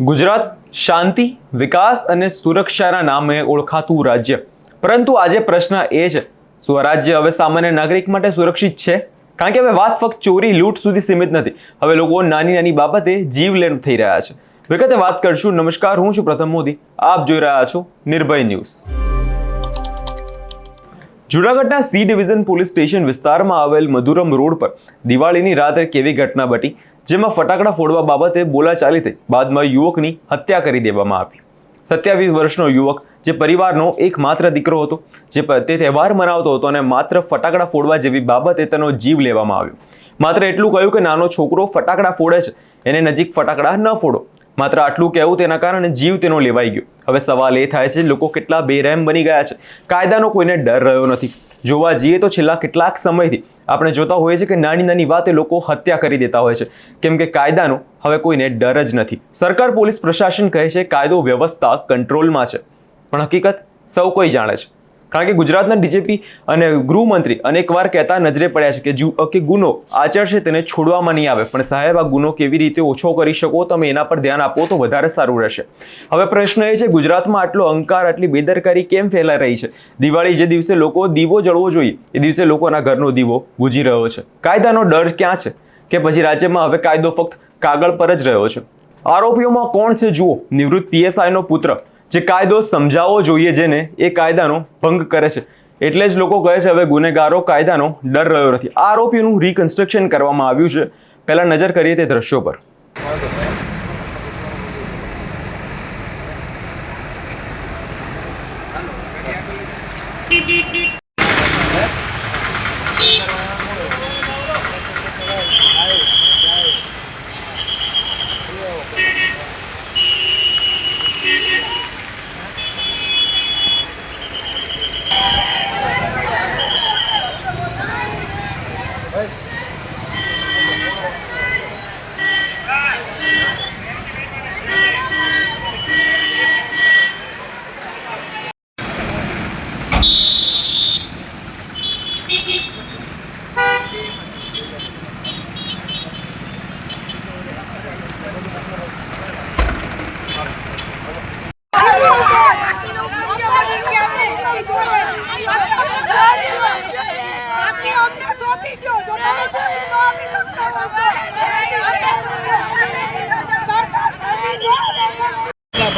ગુજરાત, શાંતિ, વિકાસ અને સુરક્ષાના નામે ઓળખાતું રાજ્ય. પરંતુ આજે પ્રશ્ન એ છે, શું આ રાજ્ય હવે સામાન્ય નાગરિક માટે સુરક્ષિત છે? કારણ કે હવે વાત ફક્ત ચોરી, લૂંટ સુધી સીમિત નથી. હવે લોકો નાની નાની બાબતે જીવલેણ થઈ રહ્યા છે. વિગતે વાત કરશું. નમસ્કાર, હું છું પ્રથમ મોદી. આપ જોઈ રહ્યા છો નિર્ભય ન્યૂઝ. જુનાગઢના સી ડિવિઝન પોલીસ સ્ટેશન વિસ્તારમાં આવેલ મધુરમ રોડ પર દિવાળીની રાત્રે કેવી ઘટના બની, જેમાં ફટાકડા ફોડવા બાબતે બોલાચાલી થઈ, બાદમાં યુવકની હત્યા કરી દેવામાં આવી. સત્યાવીસ વર્ષનો યુવક, જે પરિવારનો એકમાત્ર દીકરો હતો, જે તે તહેવાર મનાવતો હતો અને માત્ર ફટાકડા ફોડવા જેવી બાબતે તેનો જીવ લેવામાં આવ્યો. માત્ર એટલું કહ્યું કે નાનો છોકરો ફટાકડા ફોડે છે, એને નજીક ફટાકડા ન ફોડો. માત્ર આટલું કહેવું તેના કારણે જીવ તેનો લેવાઈ ગયો. હવે સવાલ એ થાય છે, લોકો કેટલા બેરહેમ બની ગયા છે? કાયદાનો કોઈને ડર રહ્યો નથી. જોવા જઈએ તો છેલ્લા કેટલાક સમયથી આપણે જોતા હોઈએ છીએ કે નાની નાની વાતે લોકો હત્યા કરી દેતા હોય છે. કેમ કે કાયદાનો હવે કોઈને ડર જ નથી. સરકાર, પોલીસ, પ્રશાસન કહે છે, કાયદો વ્યવસ્થા કંટ્રોલમાં છે. પણ હકીકત સૌ કોઈ જાણે છે. કારણ કે ગુજરાતના ડીજીપી અને ગૃહમંત્રી અનેકવાર કહેતા નજરે પડ્યા છે કે કે ગુનો આચરશે તેને છોડવામાં નહીં આવે. પણ સાહેબ, આ ગુનો કેવી રીતે ઓછો કરી શકો તમે એના પર ધ્યાન આપો તો વધારે સારું રહેશે. હવે પ્રશ્ન એ છે, ગુજરાતમાં આટલો અંકાર, આટલી બેદરકારી કેમ ફેલાઈ રહી છે? દિવાળી જે દિવસે લોકો દીવો જળવો જોઈએ, એ દિવસે લોકોના ઘરનો દીવો બુજી રહ્યો છે. કાયદાનો ડર ક્યાં છે? કે પછી રાજ્યમાં હવે કાયદો ફક્ત કાગળ પર જ રહ્યો છે. આરોપીઓમાં કોણ છે? જુઓ, નિવૃત્ત પીએસઆઈનો પુત્ર જે કાયદો સમજાવવો જોઈએ જેને એ કાયદાનો ભંગ કરે છે. એટલે જ લોકો કહે છે, હવે ગુનેગારો કાયદાનો ડર રહ્યો નથી. આ આરોપીનું રિકન્સ્ટ્રક્શન કરવામાં આવ્યું છે. પહેલા નજર કરીએ તે દ્રશ્યો પર.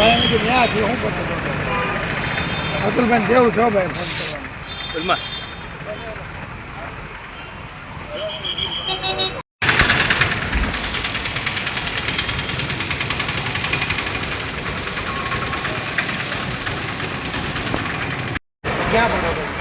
ભાઈ કીધું, ન્યા છે, હતો? કેવું છે ભાઈ? ક્યાં બરોબર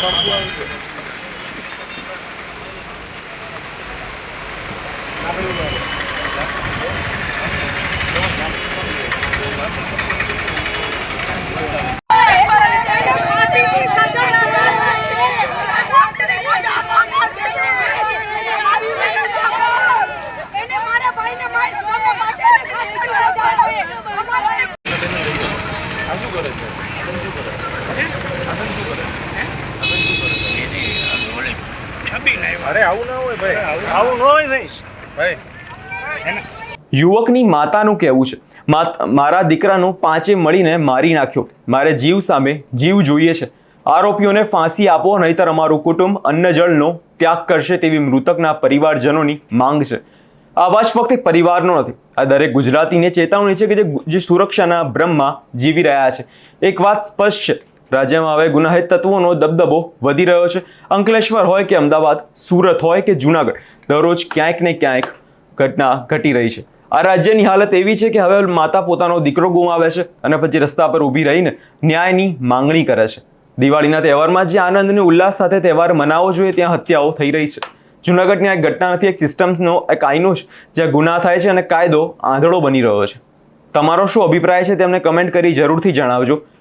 Tá Campo Ângelo. અરે આવું ના હોય ભાઈ. આવું ન હોય ભાઈ. ભાઈ. યુવકની માતાનું કહેવું છે. મારા દીકરાનો પાંચે મળીને મારી નાખ્યો. મારે જીવ સામે જીવ જોઈએ છે. આરોપીઓને ફાંસી આપો નહીતર અમારું કુટુંબ અન્નજળનો ત્યાગ કરશે તેવી મૃતકના પરિવારજનોની માંગ છે. આ અવાજ ફક્ત એક પરિવારનો નથી. આ દરેક ગુજરાતીને ચેતવણી છે કે જે સુરક્ષાના ભ્રમમાં જીવી રહ્યા છે. એક વાત સ્પષ્ટ છે. રાજ્યમાં હવે ગુનાહિત તત્વોનો દબદબો વધી રહ્યો છે. અંકલેશ્વર હોય કે અમદાવાદ, સુરત હોય કે જુનાગઢ, દરરોજ ક્યાંક ને ક્યાંક ઘટના ઘટી રહી છે. આ રાજ્યની હાલત એવી છે કે હવે માતા પોતાનો દીકરો ગુમાવે છે અને પછી રસ્તા પર ઊભી રહીને ન્યાયની માંગણી કરે છે. દિવાળીના તહેવારમાં જે આનંદ અને ઉલ્લાસ સાથે તહેવાર મનાવવો જોઈએ ત્યાં હત્યાઓ થઈ રહી છે. જૂનાગઢની આ એક ઘટના નથી, એક સિસ્ટમનો એક આઈનો છે, જ્યાં ગુના થાય છે અને કાયદો આંધળો બની રહ્યો છે. તમારો શું અભિપ્રાય છે તેમને કમેન્ટ કરી જરૂરથી જણાવજો.